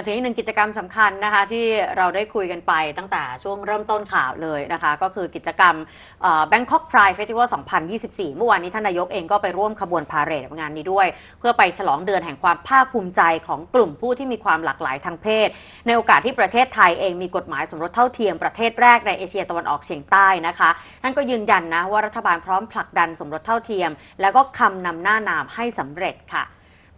มาถึงอีกหนึ่งกิจกรรมสำคัญนะคะที่เราได้คุยกันไปตั้งแต่ช่วงเริ่มต้นข่าวเลยนะคะ ก็คือกิจกรรมเอ่อ Bangkok Pride Festival 2024 เมื่อวานนี้ท่านนายกเองก็ไปร่วมขบวนพาเหรดงานนี้ด้วย เพื่อไปฉลองเดือนแห่งความภาคภูมิใจของกลุ่มผู้ที่มีความหลากหลายทางเพศ ในโอกาสที่ประเทศไทยเองมีกฎหมายสมรสเท่าเทียมประเทศแรกในเอเชียตะวันออกเฉียงใต้นะคะท่านก็ยืนยันนะว่ารัฐบาลพร้อมผลักดันสมรสเท่าเทียม แล้วก็คำนำหน้านามให้สำเร็จค่ะ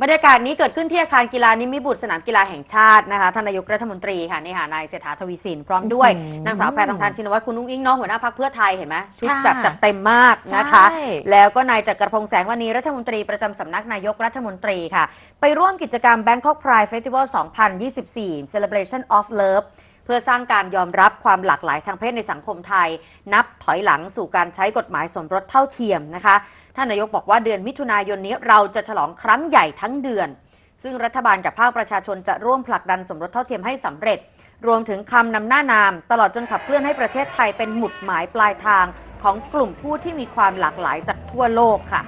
บรรยากาศนี้เกิดขึ้นที่อาคารกีฬานิมิบุตรสนามกีฬาแห่งชาตินะคะท่านนายกรัฐมนตรีค่ะนี่ค่ะนายเศรษฐาทวีสินพร้อมด้วยอื้อหือนางสาวแพรทองทานชินวัตรคุณนุ้งอิงน้องหัวหน้าพรรคเพื่อไทยเห็นไหมชุดค่ะแบบจัดเต็มมากนะคะใช่แล้วก็นายจักรพงษ์แสงวณีรัฐมนตรีประจำสำนักนายกรัฐมนตรีค่ะ ไปร่วมกิจกรรม Bangkok Pride Festival 2024 Celebration of Love เพื่อสร้างการยอมรับความหลากหลายทางเพศในสังคมไทย นับถอยหลังสู่การใช้กฎหมายสมรสเท่าเทียมนะคะ ท่านนายกบอกว่าเดือนมิถุนายนนี้เราจะฉลองครั้งใหญ่ทั้งเดือน ซึ่งรัฐบาลกับภาคประชาชนจะร่วมผลักดันสมรสเท่าเทียมให้สำเร็จ รวมถึงคำนำหน้านาม ตลอดจนขับเคลื่อนให้ประเทศไทยเป็นหมุดหมายปลายทางของกลุ่มผู้ที่มีความหลากหลายจากทั่วโลกค่ะ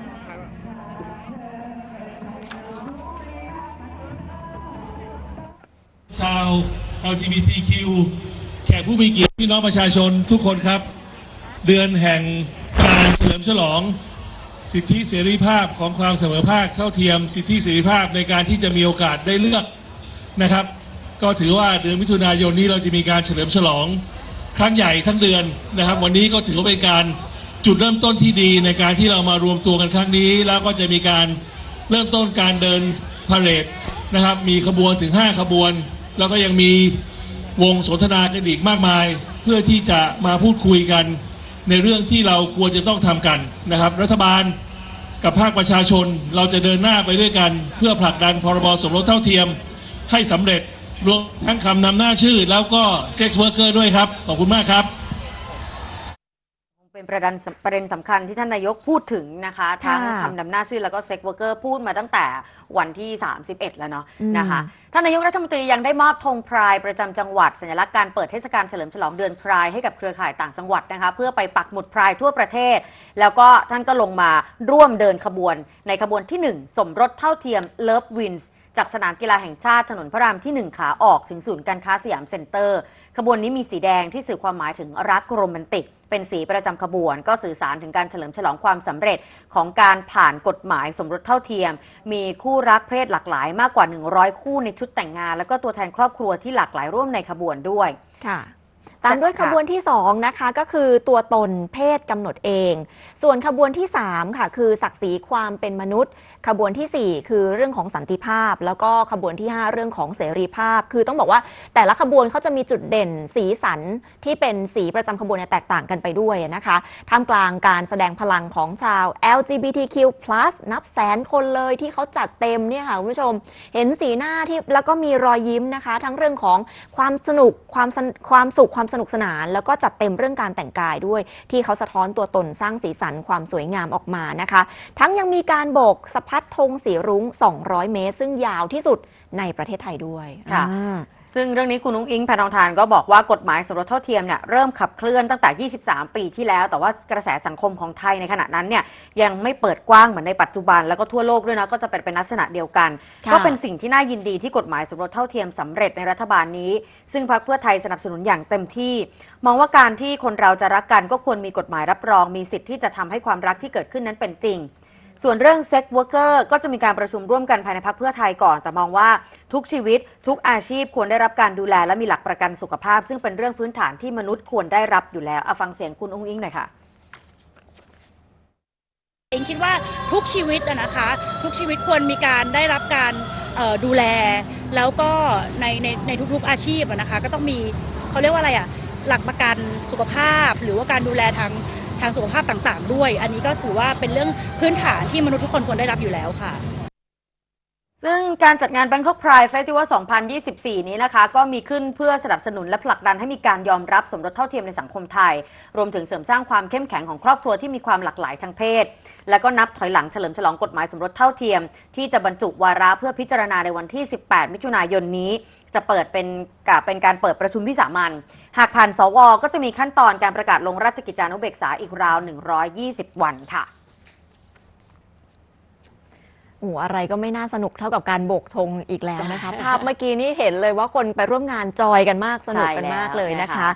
ชาว LGBTQ แขกผู้มีเกียรติพี่น้องประชาชนทุกคนครับ เดือนแห่งการเฉลิมฉลอง สิทธิเสรีภาพของความเสมอภาคเท่าเทียม สิทธิเสรีภาพในการที่จะมีโอกาสได้เลือกนะครับ ก็ถือว่าเดือนมิถุนายนนี้เราจะมีการเฉลิมฉลองครั้งใหญ่ทั้งเดือนนะครับ วันนี้ก็ถือว่าเป็นการจุดเริ่มต้นที่ดีในการที่เรามารวมตัวกันครั้งนี้ แล้วก็จะมีการเริ่มต้นการเดินพาเหรดนะครับ มีขบวนถึง 5 ขบวน แล้วก็ยังมีวงสนทนากันอีกมากมาย เพื่อที่จะมาพูดคุยกัน ในเรื่องที่เราควรจะต้องทำกันนะครับ รัฐบาลกับภาคประชาชนเราจะเดินหน้าไปด้วยกัน เพื่อผลักดันพรบสมรสเท่าเทียมให้สำเร็จรวมทั้งคำนำหน้าชื่อ แล้วก็เซ็กซ์เวิร์กเกอร์ด้วยครับ ขอบคุณมากครับ เป็นประเด็นประเด็นสำคัญที่ท่านนายกพูดถึงนะคะ ทั้งค่ะคำนำหน้าชื่อแล้วก็เซ็กเวอร์เกอร์พูดมาตั้งแต่วันที่ 31 แล้วเนาะอืม นะคะท่านนายกรัฐมนตรียังได้มอบธงพรายประจำจังหวัด สัญลักษณ์การเปิดเทศกาลเฉลิมฉลองเดือนพรายให้กับเครือข่ายต่างจังหวัดนะคะ เพื่อไปปักหมุดพรายทั่วประเทศ แล้วก็ท่านก็ลงมาร่วมเดินขบวน ในขบวนที่1สมรสเท่าเทียม Love Wins จากสนามกีฬาแห่งชาติถนนพระรามที่1ขาออกถึงศูนย์การค้าสยามเซ็นเตอร์ ขบวนนี้มีสีแดงที่สื่อความหมายถึงรักโรแมนติก เป็นสีประจำขบวน ก็สื่อสารถึงการเฉลิมฉลองความสำเร็จของการผ่านกฎหมายสมรสเท่าเทียม มีคู่รักเพศหลากหลายมากกว่า 100 คู่ในชุดแต่งงาน แล้วก็ตัวแทนครอบครัวที่หลากหลายร่วมในขบวนด้วยค่ะ ตามด้วยขบวนที่2นะคะก็คือตัวตนเพศกำหนดเอง ส่วนขบวนที่3ค่ะคือศักดิ์ศรีความเป็นมนุษย์ ขบวนทีสี่ 4 คือเรื่องของสันติภาพ แล้วก็ขบวนที่ 5 เรื่องของเสรีภาพ คือต้องบอกว่าแต่ละขบวนเขาจะมีจุดเด่นสีสันที่เป็นสีประจำขบวนแตกต่างกันไปด้วยนะคะท่ามกลางการแสดงพลังของชาว LGBTQ+ นับแสนคนเลยที่เขาจัดเต็มเนี่ยค่ะคุณผู้ชม เห็นสีหน้าที่แล้วก็มีรอยยิ้มนะคะ ทั้งเรื่องของความสนุกความความสุขความสนุกสนาน แล้วก็จัดเต็มเรื่องการแต่งกายด้วย ที่เขาสะท้อนตัวตนสร้างสีสันความสวยงามออกมานะคะ ทั้งยังมีการโบกสะพัดธงสีรุ้ง 200 เมตร ซึ่งยาวที่สุดในประเทศไทยด้วยค่ะซึ่งเรื่องนี้คุณนุ้งอิงแพทองทานก็บอกว่ากฎหมายสมรสเท่าเทียมเนี่ยเริ่มขับเคลื่อนตั้งแต่ 23 ปีที่แล้ว แต่ว่ากระแสสังคมของไทยในขณะนั้นเนี่ยยังไม่เปิดกว้างเหมือนในปัจจุบัน แล้วก็ทั่วโลกด้วยนะก็จะเป็นเป็นลักษณะเดียวกันค่ะก็เป็นสิ่งที่น่ายินดีที่กฎหมายสมรสเท่าเทียมสำเร็จในรัฐบาลนี้ ซึ่งพรรคเพื่อไทยสนับสนุนอย่างเต็มที่ มองว่าการที่คนเราจะรักกันก็ควรมีกฎหมายรับรอง มีสิทธิ์ที่จะทำให้ความรักที่เกิดขึ้นนั้นเป็นจริง ส่วนเรื่องเซ็กเวอร์เกอร์ก็จะมีการประชุมร่วมกันภายในพรรคเพื่อไทยก่อน แต่มองว่าทุกชีวิต ทุกอาชีพควรได้รับการดูแลและมีหลักประกันสุขภาพ ซึ่งเป็นเรื่องพื้นฐานที่มนุษย์ควรได้รับอยู่แล้วเอาฟังเสียงคุณอุ้งอิงหน่อยค่ะเองคิดว่าทุกชีวิตนะคะ ทุกชีวิตควรมีการได้รับการดูแล แล้วก็ในในในทุกๆอาชีพนะคะ ก็ต้องมีเขาเรียกว่าอะไรอะหลักประกันสุขภาพ หรือว่าการดูแลทาง ทางสุขภาพต่างๆ ด้วย อันนี้ก็ถือว่าเป็นเรื่องพื้นฐานที่มนุษย์ทุกคนควรได้รับอยู่แล้วค่ะ ซึ่งการจัดงาน Bangkok Pride Festival 2024 นี้นะคะ ก็มีขึ้นเพื่อสนับสนุนและผลักดันให้มีการยอมรับสมรสเท่าเทียมในสังคมไทย รวมถึงเสริมสร้างความเข้มแข็งของครอบครัวที่มีความหลากหลายทางเพศ และก็นับถอยหลังเฉลิมฉลองกฎหมายสมรสเท่าเทียม ที่จะบรรจุวาระเพื่อพิจารณาในวันที่ 18 มิถุนายนนี้ จะเปิดเป็นกเป็นการเปิดประชุมวิสามันหากผ่านสว ก็จะมีขั้นตอนการประกาศลงราชกิจจานุเบกษาอีกราว 120 วันค่ะ อ้อะไรก็ไม่น่าสนุกเท่ากับการโบกธงอีกแล้วนะคะใช่ภาพเมื่อกี้นี่เห็นเลยว่าคนไปร่วมงานจอยกันมากสนุกกันใช่แล้วมากเลยนะนะคะคะ